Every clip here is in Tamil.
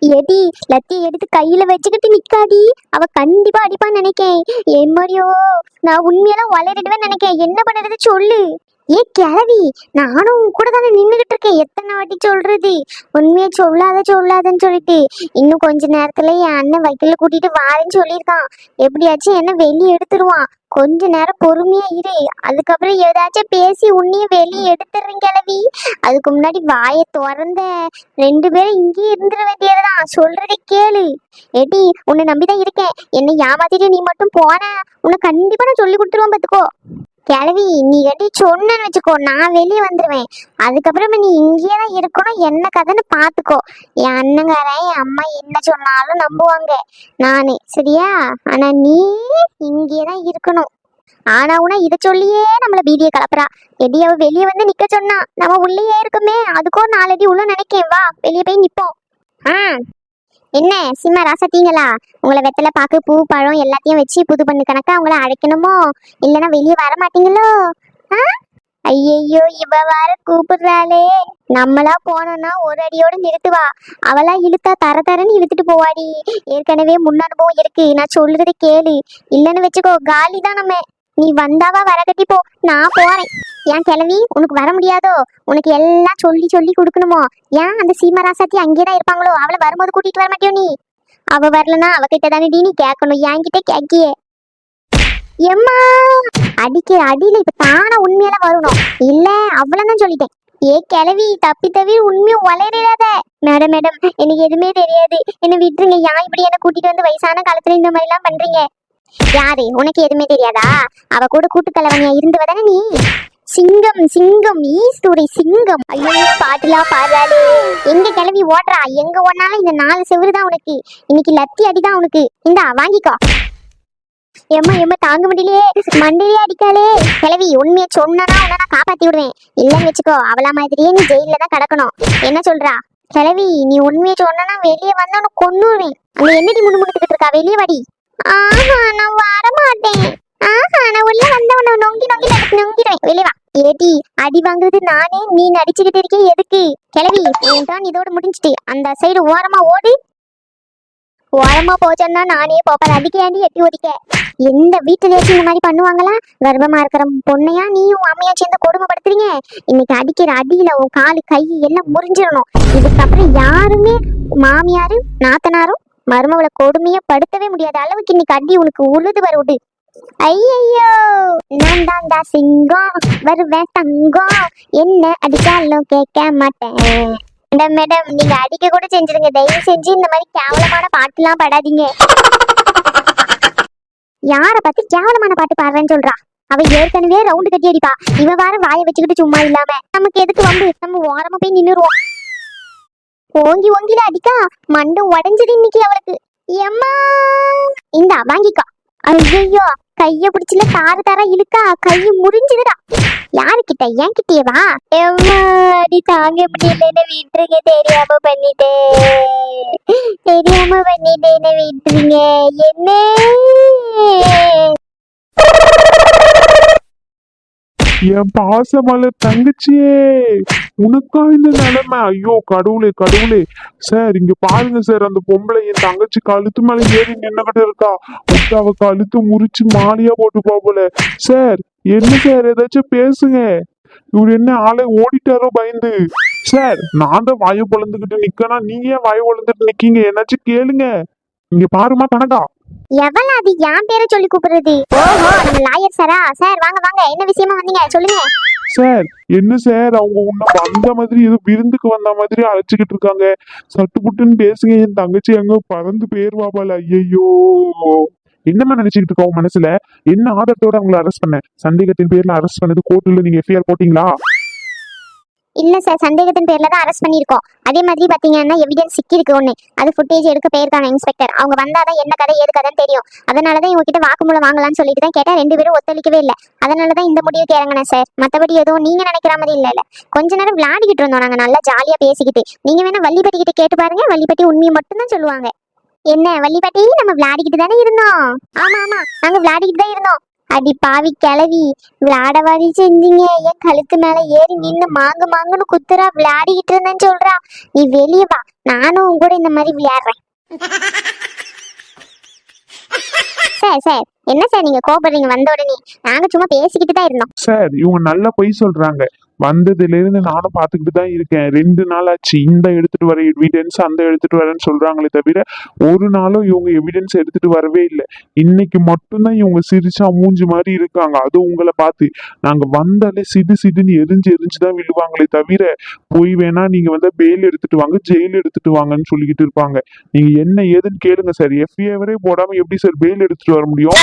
எடி லத்தி எடுத்து கையில வச்சுக்கிட்டு நிக்காடி. அவ கண்டிப்பா அடிப்பான்னு நினைக்கேன். எம்மடியோ நான் உண்மையெல்லாம் வளரிடுவேன் நினைக்கேன். என்ன பண்ணுறது சொல்லு. ஏ கிழவி நானும் உன் கூட தானே நின்றுகிட்டு இருக்கேன். எத்தனை வாட்டி சொல்றது? உண்மையை சொல்லாத சொல்லாதன்னு சொல்லிட்டு. இன்னும் கொஞ்ச நேரத்துல என் அண்ணன் வைக்கல கூட்டிட்டு வாரேன்னு சொல்லியிருக்கான். எப்படியாச்சும் என்ன வெளியே எடுத்துருவான். கொஞ்ச நேரம் பொறுமையா இரு. அதுக்கப்புறம் ஏதாச்சும் பேசி உன்னைய வெளியே எடுத்துறேன் கிளவி அதுக்கு முன்னாடி வாயை திறந்த. ரெண்டு பேரும் இங்கேயே இருந்துட வேண்டியதுதான். சொல்றதை கேளு. எடி உன்னை நம்பிதான் இருக்கேன். என்னை ஏமாத்திட்டு நீ மட்டும் போன உன்னை கண்டிப்பா நான் சொல்லி கொடுத்துருவேன் பாத்துக்கோ. கிளவி நீ கட்டி சொன்னு வச்சுக்கோ நான் வெளியே வந்துருவேன். அதுக்கப்புறம் நீ இங்கேயே தான் இருக்கணும் என்ன கதைன்னு பாத்துக்கோ என் அண்ணங்காரன் என் அம்மா என்ன சொன்னாலும் நம்புவாங்க. நானே சரியா? ஆனா நீ இங்கேயே தான் இருக்கணும். ஆனா உனா இதை சொல்லியே நம்மள பீதியை கலப்புறா. எடி அவ வெளியே வந்து நிக்க சொன்னா நம்ம உள்ளேயே இருக்குமே. அதுக்கும் நாலடி உள்ள நினைக்கேன் வா. வெளியே போய் நிப்போம். ஆ. என்ன சிம்ம ராசத்தீங்களா உங்களை வெத்தலை பாக்கு பூ பழம் எல்லாத்தையும் வச்சு புது பண்ணு கணக்கா அவங்கள அழைக்கணுமோ? இல்லைன்னா வெளியே வர மாட்டீங்களோ? ஆ? ஐயையோ இவ வேற கூப்பிடுறாளே. நம்மளா போனோம்னா ஒரு அடியோட நிறுத்துவா. அவளா இழுத்தா தர தரன்னு இழுத்துட்டு போவாடி. ஏற்கனவே முன் அனுபவம் இருக்கு. நான் சொல்றதை கேளு. இல்லைன்னு வச்சுக்கோ காலி தான் நம்ம. நீ வந்தாவா வர கட்டி போ. நான் போறேன். ஏன் கிளவி உனக்கு வர முடியாதோ? உனக்கு எல்லாம் சொல்லி சொல்லி கொடுக்கணுமோ? ஏன் அந்த சீமராசாத்தி அங்கேதான் இருப்பாங்களோ? அவளை வரும்போது கூட்டிட்டு வர மாட்டியோ நீ? அவ வரலனா அவகிட்ட தானே நீ கேட்கணும். என்கிட்ட கேட்கியே. எம்மா! அடிக்கிற அடியில இப்ப தானா உண்மையில வரணும். இல்ல அவ்வளவுதான் சொல்லிட்டேன். ஏ கிளவி தப்பி தவி உண்மையும் வளரிடாத. மேடம் மேடம் எனக்கு எதுவுமே தெரியாது. என்ன விட்டுருங்க. ஏன் இப்படி என்ன கூட்டிட்டு வந்து வயசான காலத்துல இந்த மாதிரி எல்லாம் பண்றீங்க? யாரு உனக்கு எதுவுமே தெரியாதா? அவ கூட கூட்டுக்கலவனியா இருந்தவ தானே நீ. சிங்கம் சிங்கம் ஈஸ்துரை சிங்கம். ஐயோ பாட்டுலா பாடுறாளே. எங்க கிளவி ஓடுறா? எங்க ஓடினாலும் இந்த நாலு செவரு தான் உனக்கு. இன்னைக்கு லத்தி அடிதான் உனக்கு. இந்தா வாங்கிக்கோ. ஏமா ஏமா தாங்க முடியலையே. மண்டையிலே அடிக்காளே. கிளவி உண்மையை சொன்னா உன்னை நான் காப்பாத்தி விடுவேன். இல்லைன்னு வச்சுக்கோ அவளா மாதிரியே நீ ஜெயில தான் கிடக்கணும். என்ன சொல்றா? கிளவி நீ உண்மையை சொன்னா வெளியே வந்தா உனக்கு கொன்னுடுவேன் அங்க என்னடி முணுமுணுத்துக்கிட்டு இருக்கா? வெளியே வாடி. ஆஹா நான் வர மாட்டேன் ஆஹா நான் உள்ள வந்தவன நொங்கி நொங்கி நடக்கு நொங்கிடுவேன் வெளியே வா. ஏடி அடி வாங்குறது நானே. நீ நடிச்சுக்கிட்டு இருக்கே எதுக்கு? கிளவி உன் தான் இதோட முடிஞ்சிட்டு அந்த சைடு ஓரமா ஓடி. ஓரமா போச்சேன்னா நானே போப்பேன். அதுக்கு ஏண்டி எட்டி ஒதிக்க? எந்த வீட்டுலயாச்சும் இந்த மாதிரி பண்ணுவாங்களா? கர்ப்பமா இருக்கிற பொண்ணையா நீயும் உன் அம்மையா சேர்ந்து கொடுமைப்படுத்துறீங்க? இன்னைக்கு அடிக்கிற அடியில உன் காலு கை எல்லாம் முறிஞ்சிடணும். இதுக்கப்புறம் யாருமே மாமியாரும் நாத்தனாரும் மருமவளை கொடுமையா படுத்தவே முடியாத அளவுக்கு இன்னைக்கு அடி உனக்கு உழுது வருடு ஐயையோ! நான் தான்டா சிங்கம். வருவேன் தங்கம். என்ன அடிச்சாலும் கேட்க மாட்டேன். மேடம் மேடம் நீங்க அடிக்க கூட செஞ்சிருங்க. தயவு செஞ்சு இந்த மாதிரி கேவலமான பாட்டுலாம் பாடாதீங்க. யார பத்தி கேவலமான பாட்டு பாடுறேன்னு சொல்றா? அவ ஏற்கனவே ரவுண்டு கட்டி அடிப்பா. இவ வேற வாயை வச்சுக்கிட்டு சும்மா இல்லாம. நமக்கு எதுக்கு வந்து நம்ம ஓரமா போய் நின்னுருவோம். ஓங்கி ஓங்கில அடிக்கா. மண்டு உடைஞ்சது இன்னைக்கு அவளுக்கு. எம்மா இந்த வாங்கிக்கா. ஐயோ கைய பிடிச்சில தாறு தார இழுக்கா. கை முறிஞ்சுதுடா யாருக்கிட்ட? ஏன் கிட்டேவா எம்மா அடி தாங்க முடியலன்னு விட்டுருங்க தெரியாம பண்ணிட்டேன் தெரியாம பண்ணிட்டேன்னு விட்டுருங்க என்ன? என் பாசமல தங்கச்சியே உனக்கா இந்த நிலைமை? ஐயோ கடவுளே கடவுளே. சார் இங்க பாருங்க சார் அந்த பொம்பளை என் தங்கச்சி கழுத்து மேல ஏறி நின்னுகிட்டு இருக்கா. விட்டு அவ கழுத்து முறிச்சு மாலையா போட்டு போல. சார் என்ன சார் ஏதாச்சும் பேசுங்க. இவர் என்ன ஆளை ஓடிட்டாரோ பயந்து. சார் நான் தான் வாயை பொழந்துகிட்டு நிக்கனா? நீங்க ஏன் வாயை பொழந்துட்டு நிக்கீங்க? என்னாச்சும் கேளுங்க. இங்க பாருமா கணக்கா எவ்வளவு அது என் பேரை சொல்லி கூப்பிடுறது? ஓஹோ நம்ம லாயர் சாரா சார் வாங்க வாங்க என்ன விஷயமா வந்தீங்க? சொல்லுங்க. சார் என்ன சார் அவங்க உன்னை வந்த மாதிரி ஏதோ விருந்துக்கு வந்த மாதிரி அழைச்சிக்கிட்டு இருக்காங்க. சட்டு புட்டுன்னு பேசுங்க என் தங்கச்சி அங்க பறந்து போயிருவாப்பால ஐயோ என்னமா நினைச்சுக்கிட்டு இருக்கோம் மனசுல? என்ன ஆதரத்தோட அவங்களை அரெஸ்ட் பண்ண? சந்தேகத்தின் பேர்ல அரெஸ்ட் பண்ணது கோர்ட்ல நீங்க எஃப்ஐஆர் போட்டீங்களா? இல்ல சார் சந்தேகத்தின் பேரில் தான் அரெஸ்ட் பண்ணியிருக்கோம். அதே மாதிரி பாத்தீங்கன்னா எவிடன்ஸ் சிக்கியிருக்கு ஒண்ணு. அது ஃபுட்டேஜ் எடுக்க போயிருக்காங்க இன்ஸ்பெக்டர் அவங்க வந்தாதான் என்ன கதை ஏது கதைன்னு தெரியும். அதனாலதான் தான் இவங்ககிட்ட வாக்குமூலம் வாங்கலாம்னு சொல்லிட்டு தான் கேட்டா ரெண்டு பேரும் ஒத்துழைக்கவே இல்ல. அதனாலதான் இந்த முடிவுக்கு இறங்கினேன் சார் மத்தபடி எதுவும் நீங்க நினைக்கிற மாதிரி இல்ல இல்லை. கொஞ்ச நேரம் விளையாடிக்கிட்டு இருந்தோம் நாங்க நல்லா ஜாலியா பேசிக்கிட்டு. நீங்க வேணா வள்ளிப்பட்டி கிட்ட கேட்டு பாருங்க. வள்ளிப்பட்டி உண்மையை மட்டும்தான் சொல்லுவாங்க. என்ன வள்ளிப்பட்டி நம்ம விளையாடிக்கிட்டு தானே இருந்தோம்? ஆமா ஆமா. நாங்க விளையாடிக்கிட்டு தான் இருந்தோம். அடி பாவி கிளவி விளையாடவாடி செஞ்சீங்க. என் கழுத்து மேல ஏறி நின்னு மாங்கு மாங்குன்னு குத்துறா விளையாடிக்கிட்டு இருந்தேன்னு சொல்றா. நீ வெளியே வா நானும் உன் கூட இந்த மாதிரி விளையாடுறேன். சார் சார் என்ன சார் நீங்க கோபப்படுறீங்க வந்த உடனே நாங்க சும்மா பேசிக்கிட்டு தான் இருந்தோம். சார் இவங்க நல்லா பொய் சொல்றாங்க. வந்ததுலேருந்து நானும் பார்த்துக்கிட்டு தான் இருக்கேன். ரெண்டு நாள் ஆச்சு இந்த எடுத்துட்டு வர எவிடன்ஸ் அந்த எடுத்துட்டு வரேன்னு சொல்றாங்களே தவிர ஒரு நாளும் இவங்க எவிடன்ஸ் எடுத்துட்டு வரவே இல்லை. இன்னைக்கு மட்டும்தான் இவங்க சிரிச்சா மூஞ்சி மாதிரி இருக்காங்க. அது உங்களை பார்த்து நாங்க வந்தாலே சிடு சிடுன்னு எரிஞ்சு எரிஞ்சு தான் விழுவாங்களே தவிர போய் வேணா நீங்க வந்து பெயில் எடுத்துட்டு வாங்க ஜெயில் எடுத்துட்டு வாங்கன்னு சொல்லிக்கிட்டு இருப்பாங்க. நீங்க என்ன ஏதுன்னு கேளுங்க சார் எஃப்ஐவரே போடாம எப்படி சார் பெயில் எடுத்துட்டு வர முடியும்?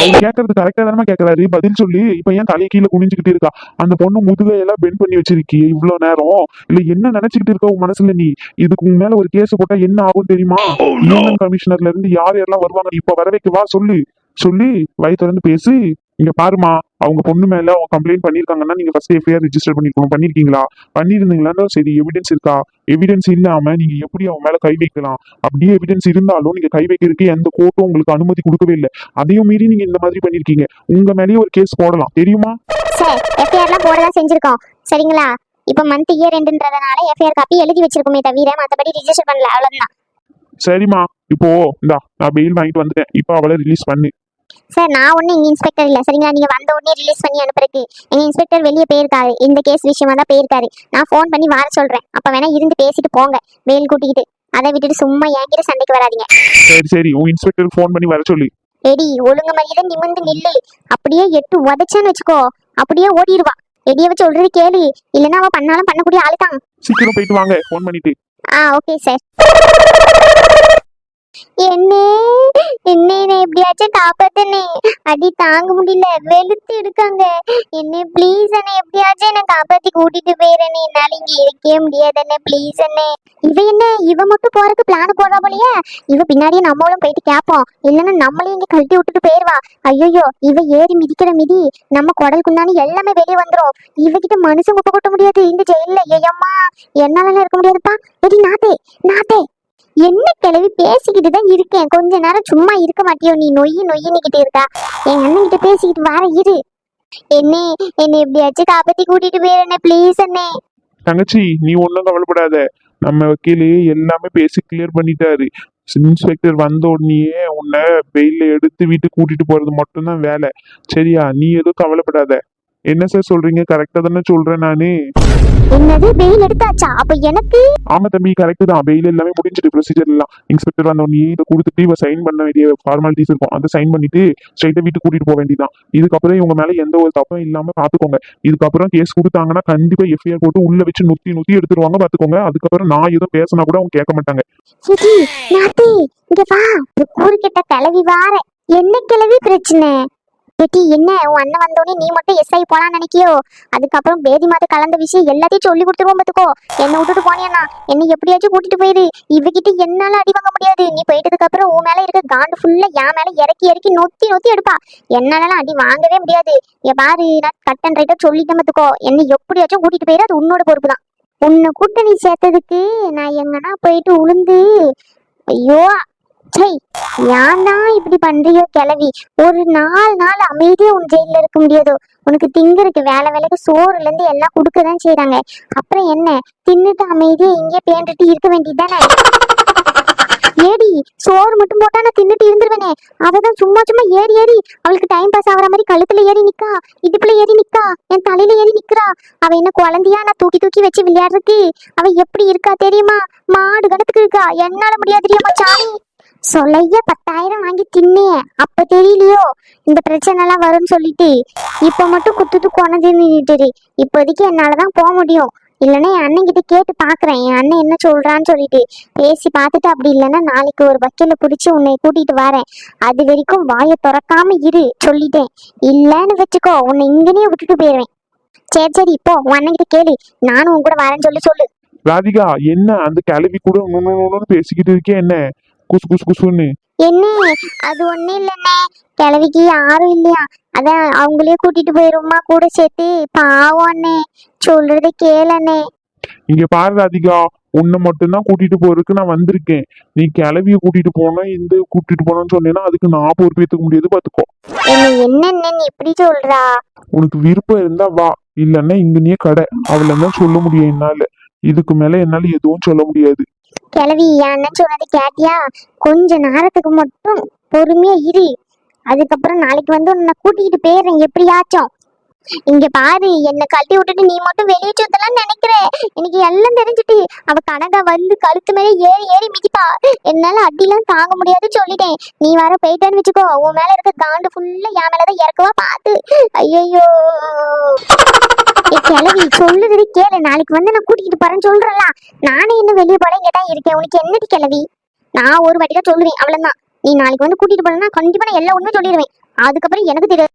அவங்க கேட்கறது கரெக்டா தானே கேட்கறாரு பதில் சொல்லி. இப்ப ஏன் தலையை கீழே குனிஞ்சுக்கிட்டு இருக்கா? அந்த பொண்ணு முதுகையெல்லாம் பெண்ட் பண்ணி வச்சிருக்கி இவ்வளவு நேரம்? இல்ல என்ன நினைச்சுக்கிட்டு இருக்க உன் மனசுல நீ? இதுக்கு உன் மேல ஒரு கேஸ் போட்டா என்ன ஆகும் தெரியுமா? யூனியன் கமிஷனர்ல இருந்து யார் யாரெல்லாம் வருவாங்க? இப்ப வர வைக்கவா? சொல்லு. சொல்லி வய திறந்து பேசு. இங்க பாருமா அவங்க பொண்ணு மேல அவங்க கம்ப்ளைண்ட் பண்ணிருக்காங்கன்னா நீங்க ஃபர்ஸ்ட் எஃப்ஐஆர் ரெஜிஸ்டர் பண்ணிருக்கணும். பண்ணிருக்கீங்களா? பண்ணிருந்தீங்களா சரி எவிடன்ஸ் இருக்கா? எவிடன்ஸ் இல்லாம நீங்க எப்படி அவன் மேல கை வைக்கலாம்? அப்படியே எவிடன்ஸ் இருந்தாலும் நீங்க கை வைக்கிறதுக்கு எந்த கோர்ட்டும் உங்களுக்கு அனுமதி கொடுக்கவே இல்லை. அதையும் மீறி நீங்க இந்த மாதிரி பண்ணிருக்கீங்க. உங்க மேலேயே ஒரு கேஸ் போடலாம். தெரியுமா? சார் எஃப்ஐஆர்லாம் போட தான் செஞ்சிருக்கோம். சரிங்களா? இப்போ மந்த் இயர் ரெண்டுன்றதுனால எஃப்ஐஆர் காப்பி எழுதி வச்சிருக்கோமே தவிர மற்றபடி ரிஜிஸ்டர் பண்ணல. அவ்வளவுதான். சரிம்மா. இப்போ இந்தா நான் பெயில் வாங்கிட்டு வந்துட்டேன். இப்போ அவளை ரிலீஸ் பண்ணு. சார் நான் ஒன்றும் இங்கே இன்ஸ்பெக்டர் இல்லை. சரிங்களா? நீங்கள் வந்த உடனே ரிலீஸ் பண்ணி அனுப்புறதுக்கு எங்கள் இன்ஸ்பெக்டர் வெளியே போயிருக்காரு. இந்த கேஸ் விஷயமா தான் போயிருக்காரு. நான் ஃபோன் பண்ணி வர சொல்கிறேன் அப்போ வேணா இருந்து பேசிட்டு போங்க. வெயில் கூட்டிக்கிட்டு. அதை விட்டுட்டு சும்மா என்கிட்ட சண்டைக்கு வராதீங்க. சரி சரி. உன் இன்ஸ்பெக்டருக்கு ஃபோன் பண்ணி வர சொல்லி. எடி ஒழுங்கு மரியாதை நிமிர்ந்து நில்லு. அப்படியே எட்டு உதச்சான்னு வச்சுக்கோ. அப்படியே ஓடிடுவா. எடிய வச்சு சொல்றது கேளு. இல்லைன்னா அவ பண்ணாலும் பண்ணக்கூடிய ஆளு தான் சீக்கிரம் போயிட்டு வாங்க. ஃபோன் பண்ணிட்டு. ஆ ஓகே சார் என்ன? என்ன எப்படியாச்சும் காப்பாத்தனே. அடி தாங்க முடியல. வெளுத்து எடுக்காங்க. என்ன ப்ளீஸ் அண்ணே எப்படியாச்சும் என்ன காப்பாத்தி கூட்டிட்டு போயிறனே. என்னால இங்க இருக்கவே முடியாதுண்ணே ப்ளீஸ் அண்ணே. இவ என்ன? இவ மட்டும் போறதுக்கு பிளான் போடுறா போலயே? இவ பின்னாடியே நம்மளும் போயிட்டு கேப்போம். இல்லைன்னா நம்மளையும் இங்க கழட்டி விட்டுட்டு போயிருவா. ஐயோ இவ ஏறி மிதிக்கிற மிதி. நம்ம குடலுக்குண்டானு எல்லாமே வெளியே வந்துரும். இவகிட்ட மனுஷன் குப்பை கொட்ட முடியாது. இந்த ஜெயில ஏயம்மா என்னால இருக்க முடியாதுப்பா. எடி நாத்தே நாத்தே. என்ன கிளவி பேசிக்கிட்டு தான் இருக்கேன். கொஞ்ச நேரம் சும்மா இருக்க மாட்டியோ? நீ நொய்யி நொய்யின்னுக்கிட்டு இருக்கா? என் அண்ணன் கிட்ட பேசிக்கிட்டு வர இரு. என்ன என்னை எப்படியாச்சும் காப்பாத்தி கூட்டிட்டு போயிடுறேன் ப்ளீஸ் அண்ணே. தங்கச்சி நீ ஒன்றும் கவலைப்படாத. நம்ம வக்கீலு எல்லாமே பேசி கிளியர் பண்ணிட்டாரு. இன்ஸ்பெக்டர் வந்த உடனேயே உன்னை வெயில எடுத்து வீட்டுக்கு கூட்டிட்டு போறது மட்டும்தான் வேலை. சரியா? நீ எதுவும் கவலைப்படாத. என்ன சார் சொல்றீங்க? கரெக்டா தானே சொல்றேன் நானு. என்னது? வெயில் எடுத்தாச்சா? அப்ப எனக்கு? ஆமா தம்பி கரெக்ட் தான். பெயில் எல்லாமே முடிஞ்சிட்டு ப்ரொசீஜர் எல்லாம். இன்ஸ்பெக்டர் வந்த உடனே இதை கொடுத்துட்டு இவ சைன் பண்ண வேண்டிய ஃபார்மாலிட்டிஸ் இருக்கும். அதை சைன் பண்ணிட்டு ஸ்ட்ரைட்டா வீட்டுக்கு கூட்டிட்டு போக வேண்டியதான் இதுக்கப்புறம் இவங்க மேல எந்த ஒரு தப்பும் இல்லாம பாத்துக்கோங்க இதுக்கப்புறம் கேஸ் கொடுத்தாங்கன்னா கண்டிப்பா எஃப்ஐஆர் போட்டு உள்ள வச்சு நுத்தி நுத்தி எடுத்துருவாங்க பாத்துக்கோங்க அதுக்கப்புறம் நான் எதுவும் பேசினா கூட அவங்க கேட்க மாட்டாங்க. நாத்தி இங்க வா. ஒரு கூறுகிட்ட கிளவி வார என்ன கிளவி பிரச்சனை? ஏட்டி என்ன? உன் அண்ணன் வந்தோடனே நீ மட்டும் எஸ்ஐ போலான்னு நினைக்கியோ? அதுக்கப்புறம் பேதி மாத கலந்த விஷயம் எல்லாத்தையும் சொல்லி கொடுத்துருவோம் பாத்துக்கோ என்ன விட்டுட்டு போனியண்ணா. என்னை எப்படியாச்சும் கூட்டிட்டு போயிரு. இவகிட்ட என்னால அடி வாங்க முடியாது. நீ போயிட்டதுக்கு அப்புறம் உன் மேல இருக்க காண்டு ஃபுல்லா என் மேல இறக்கி இறக்கி நொத்தி நொத்தி எடுப்பா. என்னாலலாம் அடி வாங்கவே முடியாது. என் பாரு நான் கட் அண்ட் ரைட்டா சொல்லிட்டேன் பாத்துக்கோ என்னை எப்படியாச்சும் கூட்டிட்டு போயிரு. அது உன்னோட பொறுப்பு தான். உன்னை கூட்டணி சேர்த்ததுக்கு நான் எங்கன்னா போயிட்டு உளுந்து. ஐயோ ஏன் தான் இப்படி பண்றியோ கிளவி ஒரு நாலு நாள் அமைதியா உன் ஜெயில இருக்க முடியாதோ? உனக்கு திங்கறதுக்கு வேலை வேலைக்கு சோறுல இருந்து எல்லாம் கொடுக்கதான் தான் அப்புறம் என்ன? தின்னுட்டு அமைதியா இங்கே பேண்டுட்டு இருக்க வேண்டியதானே ஏடி சோறு மட்டும் போட்டா நான் தின்னுட்டு இருந்துருவேனே. அவதான் சும்மா சும்மா ஏறி ஏறி அவளுக்கு டைம் பாஸ் ஆகுற மாதிரி கழுத்துல ஏறி நிக்கா இடுப்புல ஏறி நிக்கா என் தலையில ஏறி நிக்கிறா. அவ என்ன குழந்தையா? நான் தூக்கி தூக்கி வச்சு விளையாடுறதுக்கு. அவ எப்படி இருக்கா தெரியுமா? மாடு கணத்துக்கு இருக்கா? என்னால முடியாது தெரியுமா சாமி. சொல்லைய பத்தாயிரம் வாங்கி தின்னே. அப்ப தெரியலையோ? இந்த பிரச்சனை எல்லாம் வரும்னு சொல்லிட்டு. இப்ப மட்டும் குத்துட்டு கொனது நின்றுட்டு இப்போதைக்கு என்னாலதான் போக முடியும். இல்லைன்னா என் அண்ணன் கிட்ட கேட்டு பாக்குறேன். என் அண்ணன் என்ன சொல்றான்னு சொல்லிட்டு. பேசி பார்த்துட்டு அப்படி இல்லைன்னா நாளைக்கு ஒரு வக்கீல பிடிச்சி உன்னை கூட்டிட்டு வரேன். அது வரைக்கும் வாயை திறக்காம இரு சொல்லிட்டேன். இல்லைன்னு வச்சுக்கோ உன்னை இங்கனே விட்டுட்டு போயிடுவேன் சரி சரி இப்போ உன் அண்ணன் கிட்ட கேளு. நானும் உன் கூட வரேன்னு சொல்லி சொல்லு. ராதிகா என்ன? அந்த கிளவி கூட பேசிக்கிட்டு இருக்கேன் என்ன? குசு குசு குசுன்னு. என்ன? அது ஒண்ணு இல்லைண்ணே. கிழவிக்கு யாரும் இல்லையா? அதான் அவங்களே கூட்டிட்டு போயிருமா கூட சேர்த்து. பாவம் அண்ணே. சொல்றதை கேளண்ணே. இங்க பாரு ராதிகா உன்னை மட்டும்தான் கூட்டிட்டு போறதுக்கு நான் வந்திருக்கேன். நீ கிளவிய கூட்டிட்டு போனோம் இந்த கூட்டிட்டு போனோம்னு சொன்னேன்னா அதுக்கு நான் பொறுப்பேற்றுக்க முடியாது பாத்துக்கோ. என்ன என்னன்னு இப்படி சொல்றா? உனக்கு விருப்பம் இருந்தா வா. இல்லைன்னா இங்கனே கடை. அவளை தான் சொல்ல முடியும் என்னால. இதுக்கு மேல என்னால எதுவும் சொல்ல முடியாது. கிளவி என் அண்ணன் சொன்னது கேட்டியா? கொஞ்ச நேரத்துக்கு மட்டும் பொறுமையா இரு. அதுக்கப்புறம் நாளைக்கு வந்து உன்னை கூட்டிக்கிட்டு போயிடுறேன். எப்படியாச்சும். இங்க பாரு என்ன கழட்டி விட்டுட்டு நீ மட்டும் வெளியே சுத்தலாம் நினைக்கிறேன் எனக்கு எல்லாம் தெரிஞ்சுட்டு அவ கனகா வந்து கழுத்து மேல ஏறி ஏறி மிதிப்பா. என்னால அடிலாம் தாங்க முடியாது சொல்லிட்டேன். நீ வர போயிட்டேன்னு வச்சுக்கோ. உன் மேல இருக்க காண்டு ஃபுல்லா என் மேலதான் இறக்கவா பாத்து ஐயோ கிளவி சொல்லுறது கேளு. நாளைக்கு வந்து நான் கூட்டிட்டு போறேன்னு சொல்றேன்ல. நானே இன்னும் வெளியே போட இங்கே தான் இருக்கேன். உனக்கு என்னடி கிளவி நான் ஒரு வாட்டி தான் சொல்லுவேன். அவ்வளவுதான். நீ நாளைக்கு வந்து கூட்டிட்டு போனா கண்டிப்பா நான் எல்லா உண்மையும் சொல்லிடுவேன். அதுக்கப்புறம் எனக்கு தெரியாது.